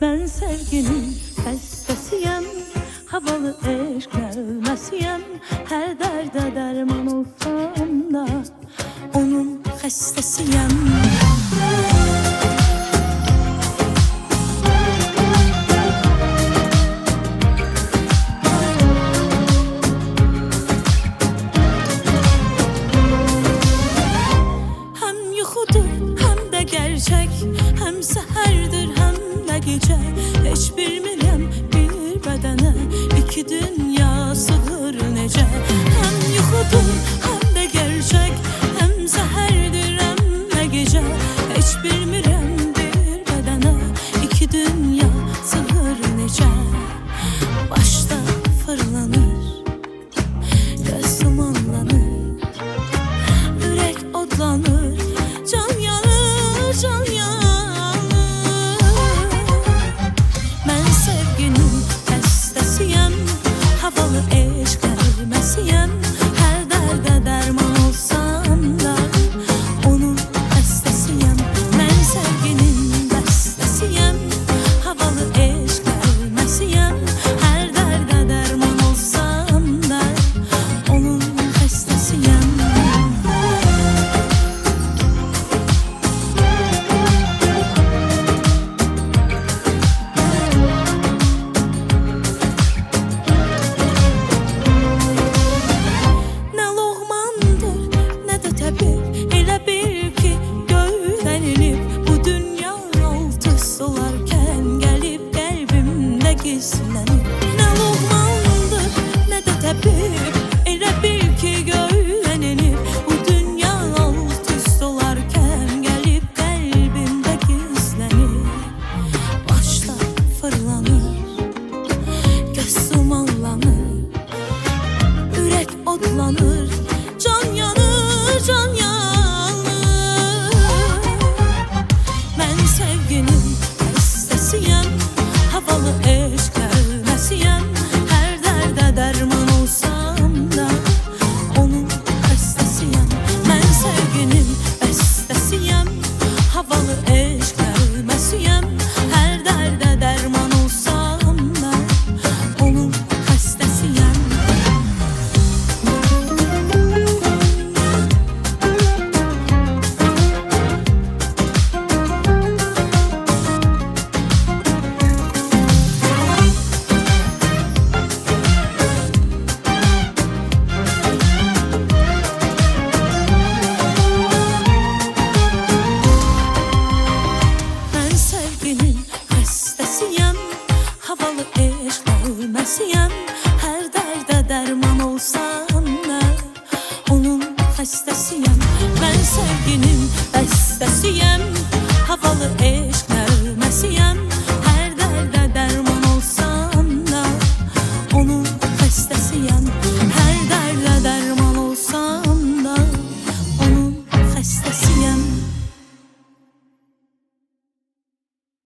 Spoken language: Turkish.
Ben sevginin hastasıyım Havalı eşk gelmesiyim. Her derde derman olsam da Onun hastasıyım. Hem yuxudur, hem de gerçek. Hem seherdir, gece Hiç bilmirəm bir bədənə iki dünya bil ki, göydən inib Bu dünya altı solarkən Gəlib qəlbimdə gizlənib Başda fırlanır Göz dumanlanır. Yürek otlanır eşk ölmesiyim Her derde derman olsam da Onun hastasıyım Ben sevginin hastasıyım Havalı eşk